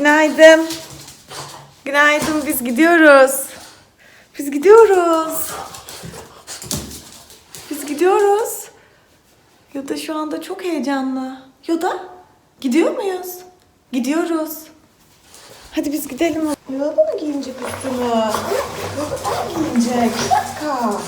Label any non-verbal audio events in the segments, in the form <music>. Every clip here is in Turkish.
Günaydın. Günaydın biz gidiyoruz. Biz gidiyoruz. Biz gidiyoruz. Yoda şu anda çok heyecanlı. Yoda gidiyor muyuz? Gidiyoruz. Hadi biz gidelim. Yoda mı giyinecek üstünü? Yoda mı giyinecek? Bir dakika.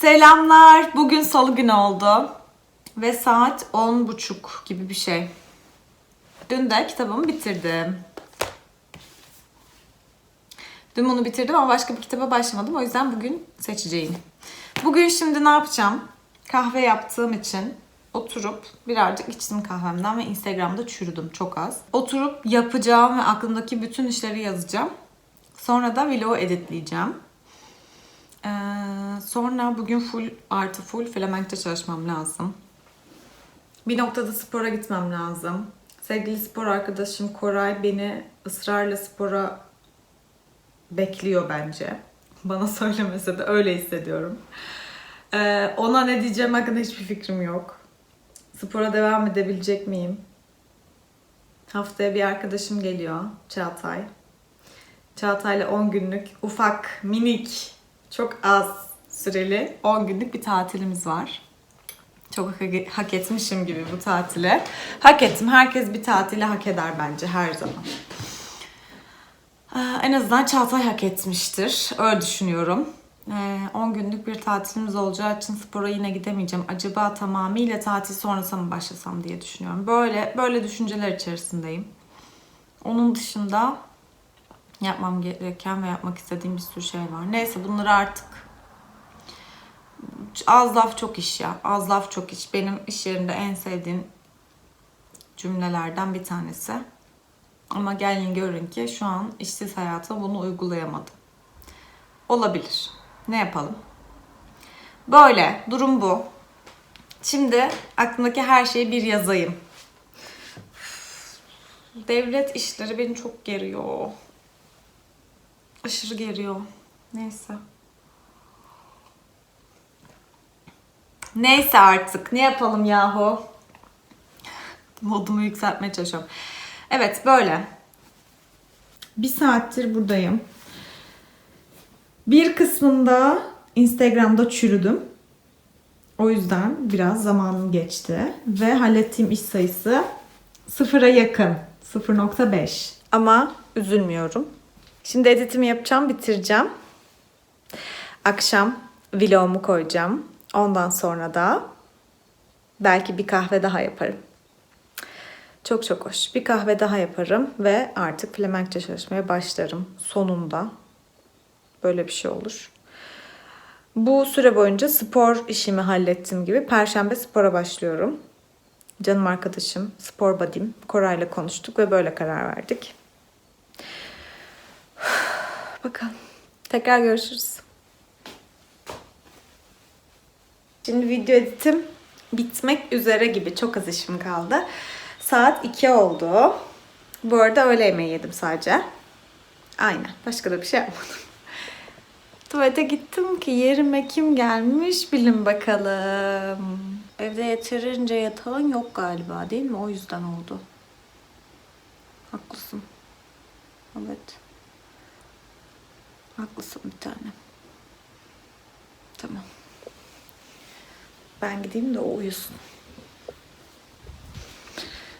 Selamlar. Bugün salı günü oldu. Ve saat 10.30 gibi bir şey. Dün de kitabımı bitirdim. Dün bunu bitirdim ama başka bir kitaba başlamadım. O yüzden bugün seçeceğim. Bugün şimdi ne yapacağım? Kahve yaptığım için oturup birazcık içtim kahvemden ve Instagram'da çürüdüm çok az. Oturup yapacağım ve aklımdaki bütün işleri yazacağım. Sonra da vlogu editleyeceğim. Ee, sonra bugün full artı full filamentte çalışmam lazım. Bir noktada spora gitmem lazım. Sevgili spor arkadaşım Koray beni ısrarla spora bekliyor bence. Bana <laughs> söylemese de öyle hissediyorum. Ee, ona ne diyeceğim hakkında hiçbir fikrim yok. Spora devam edebilecek miyim? Haftaya bir arkadaşım geliyor. Çağatay. Çağatay'la 10 günlük ufak, minik, çok az süreli 10 günlük bir tatilimiz var. Çok hak, etmişim gibi bu tatile. Hak ettim. Herkes bir tatili hak eder bence her zaman. Ee, En azından Çağatay hak etmiştir. Öyle düşünüyorum. Ee, 10 günlük bir tatilimiz olacağı için spora yine gidemeyeceğim. Acaba tamamıyla tatil sonrası mı başlasam diye düşünüyorum. Böyle böyle düşünceler içerisindeyim. Onun dışında yapmam gereken ve yapmak istediğim bir sürü şey var. Neyse bunları artık az laf çok iş ya. Az laf çok iş. Benim iş yerinde en sevdiğim cümlelerden bir tanesi. Ama gelin görün ki şu an işsiz hayata bunu uygulayamadım. Olabilir. Ne yapalım? Böyle. Durum bu. Şimdi aklımdaki her şeyi bir yazayım. Devlet işleri beni çok geriyor. Aşırı geriyor. Neyse. Neyse artık. Ne yapalım yahu? Modumu yükseltmeye çalışıyorum. Evet böyle. Bir saattir buradayım. Bir kısmında Instagram'da çürüdüm. O yüzden biraz zamanım geçti. Ve hallettiğim iş sayısı sıfıra yakın. 0.5. Ama üzülmüyorum. Şimdi editimi yapacağım, bitireceğim. Akşam vlogumu koyacağım. Ondan sonra da belki bir kahve daha yaparım. Çok çok hoş. Bir kahve daha yaparım ve artık Flemenkçe çalışmaya başlarım. Sonunda böyle bir şey olur. Bu süre boyunca spor işimi hallettiğim gibi Perşembe spora başlıyorum. Canım arkadaşım, spor buddy'm Koray'la konuştuk ve böyle karar verdik. <sighs> Bakalım. Tekrar görüşürüz. Şimdi video editim bitmek üzere gibi. Çok az işim kaldı. Saat 2 oldu. Bu arada öğle yemeği yedim sadece. Aynen. Başka da bir şey yapmadım. <laughs> Tuvalete gittim ki yerime kim gelmiş bilin bakalım. Evde yeterince yatağın yok galiba değil mi? O yüzden oldu. Haklısın. Evet. Haklısın bir tane. Tamam. Ben gideyim de o uyusun.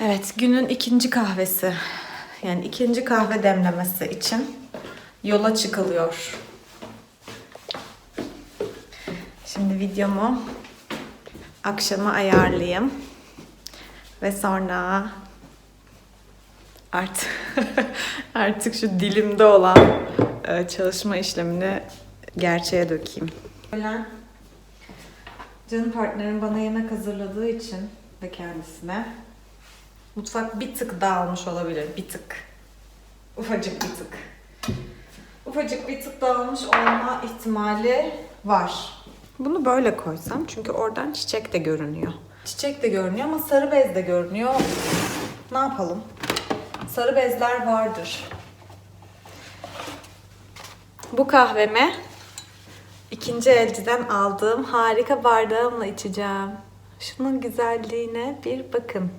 Evet, günün ikinci kahvesi. Yani ikinci kahve demlemesi için yola çıkılıyor. Şimdi videomu akşama ayarlayayım. Ve sonra artık <laughs> artık şu dilimde olan e, çalışma işlemini gerçeğe dökeyim. Öğlen canım partnerim bana yemek hazırladığı için ve kendisine mutfak bir tık dağılmış olabilir. Bir tık. Ufacık bir tık. Ufacık bir tık dağılmış olma ihtimali var. Bunu böyle koysam çünkü oradan çiçek de görünüyor. Çiçek de görünüyor ama sarı bez de görünüyor. Ne yapalım? Sarı bezler vardır. Bu kahvemi ikinci elciden aldığım harika bardağımla içeceğim. Şunun güzelliğine bir bakın.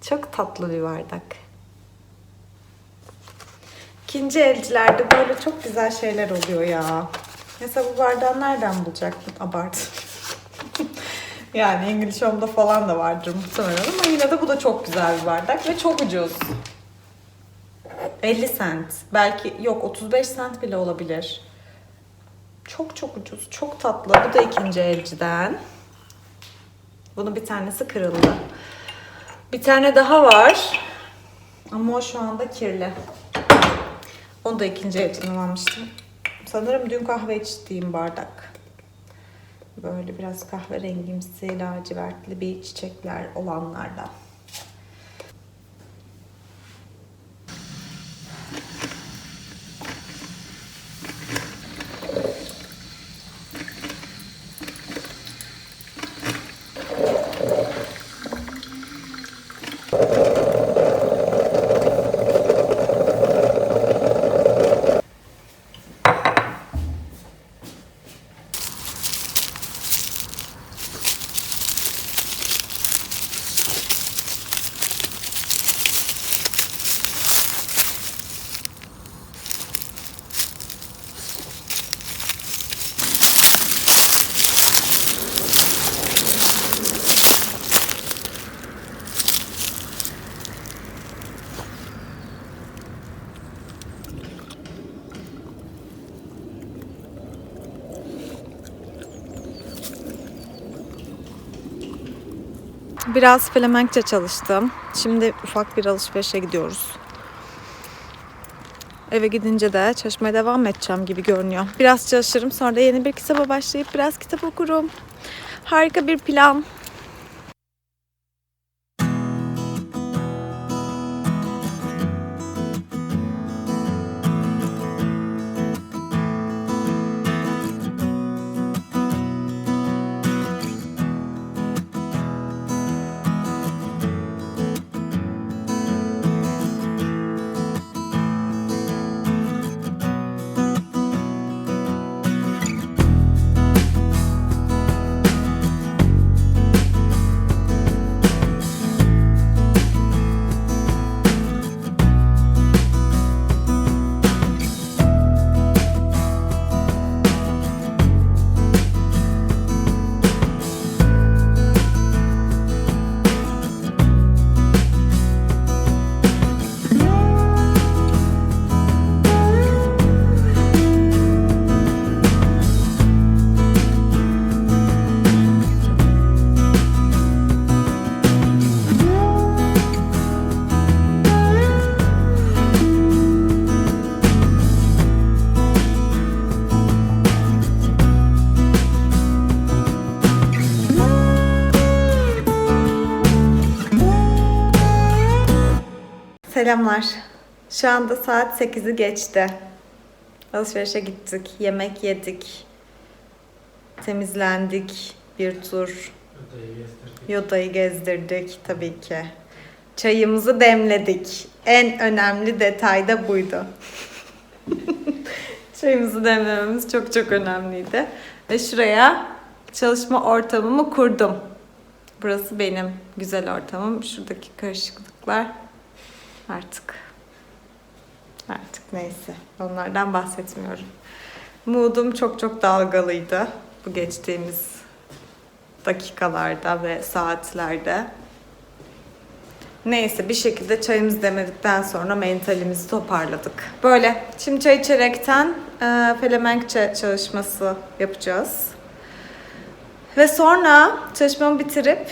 Çok tatlı bir bardak. İkinci elcilerde böyle çok güzel şeyler oluyor ya. Mesela bu bardağı nereden bulacaktım? Abart. <laughs> yani İngiliz Home'da falan da vardır muhtemelen ama yine de bu da çok güzel bir bardak ve çok ucuz. 50 cent. Belki yok 35 cent bile olabilir. Çok çok ucuz. Çok tatlı. Bu da ikinci elciden. Bunun bir tanesi kırıldı. Bir tane daha var. Ama o şu anda kirli. Onu da ikinci elciden almıştım. Sanırım dün kahve içtiğim bardak. Böyle biraz kahverengimsi, lacivertli bir çiçekler olanlardan. Biraz Flemenkçe çalıştım. Şimdi ufak bir alışverişe gidiyoruz. Eve gidince de çalışmaya devam edeceğim gibi görünüyor. Biraz çalışırım sonra da yeni bir kitaba başlayıp biraz kitap okurum. Harika bir plan. Selamlar. Şu anda saat 8'i geçti. Alışverişe gittik, yemek yedik, temizlendik bir tur. Yoda'yı gezdirdik tabii ki. Çayımızı demledik. En önemli detay da buydu. <laughs> Çayımızı demlememiz çok çok önemliydi. Ve şuraya çalışma ortamımı kurdum. Burası benim güzel ortamım. Şuradaki karışıklıklar artık artık neyse. Onlardan bahsetmiyorum. Mood'um çok çok dalgalıydı bu geçtiğimiz dakikalarda ve saatlerde. Neyse bir şekilde çayımızı demledikten sonra mentalimizi toparladık. Böyle. Şimdi çay içerekten e, Felemenkçe çalışması yapacağız. Ve sonra çalışmamı bitirip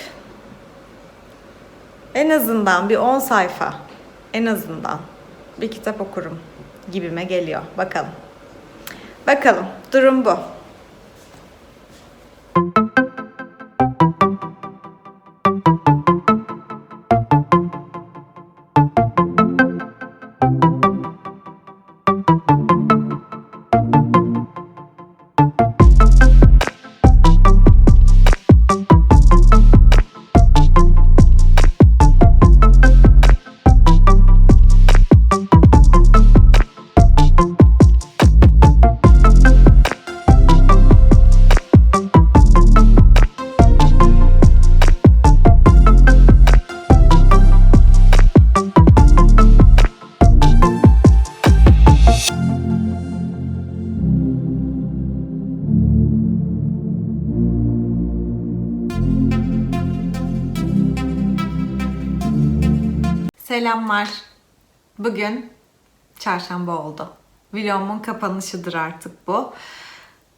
en azından bir 10 sayfa en azından bir kitap okurum gibime geliyor. Bakalım. Bakalım. Durum bu. Selamlar. Bugün çarşamba oldu. Vlogumun kapanışıdır artık bu.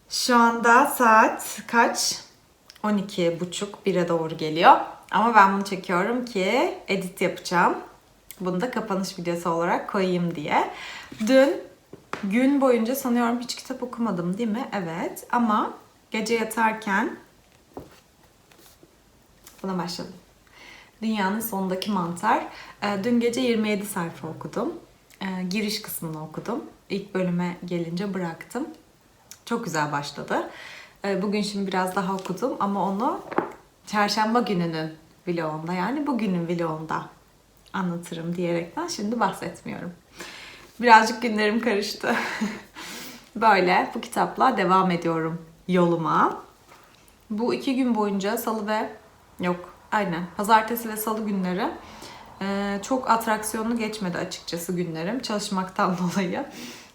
Şu anda saat kaç? 12 buçuk, 1'e doğru geliyor. Ama ben bunu çekiyorum ki edit yapacağım. Bunu da kapanış videosu olarak koyayım diye. Dün gün boyunca sanıyorum hiç kitap okumadım değil mi? Evet. Ama gece yatarken buna başladım. Dünyanın sonundaki mantar. Ee, Dün gece 27 sayfa okudum. Ee, Giriş kısmını okudum. İlk bölüme gelince bıraktım. Çok güzel başladı. Ee, Bugün şimdi biraz daha okudum ama onu çarşamba gününün vlogunda yani bugünün vlogunda anlatırım diyerekten şimdi bahsetmiyorum. Birazcık günlerim karıştı. <laughs> Böyle bu kitapla devam ediyorum yoluma. Bu iki gün boyunca salı ve yok aynen pazartesi ve salı günleri e, çok atraksiyonlu geçmedi açıkçası günlerim çalışmaktan <laughs> dolayı.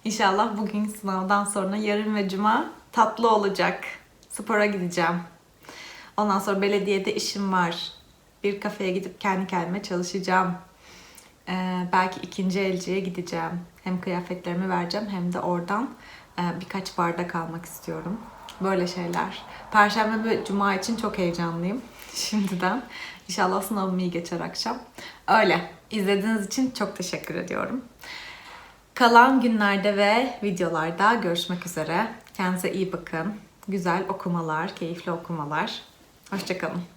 İnşallah bugün sınavdan sonra yarın ve cuma tatlı olacak. Spora gideceğim. Ondan sonra belediyede işim var. Bir kafeye gidip kendi kendime çalışacağım. Ee, belki ikinci elciye gideceğim. Hem kıyafetlerimi vereceğim hem de oradan e, birkaç bardak almak istiyorum. Böyle şeyler. Perşembe ve cuma için çok heyecanlıyım şimdiden. İnşallah sınavım iyi geçer akşam. Öyle. İzlediğiniz için çok teşekkür ediyorum. Kalan günlerde ve videolarda görüşmek üzere. Kendinize iyi bakın. Güzel okumalar, keyifli okumalar. Hoşçakalın.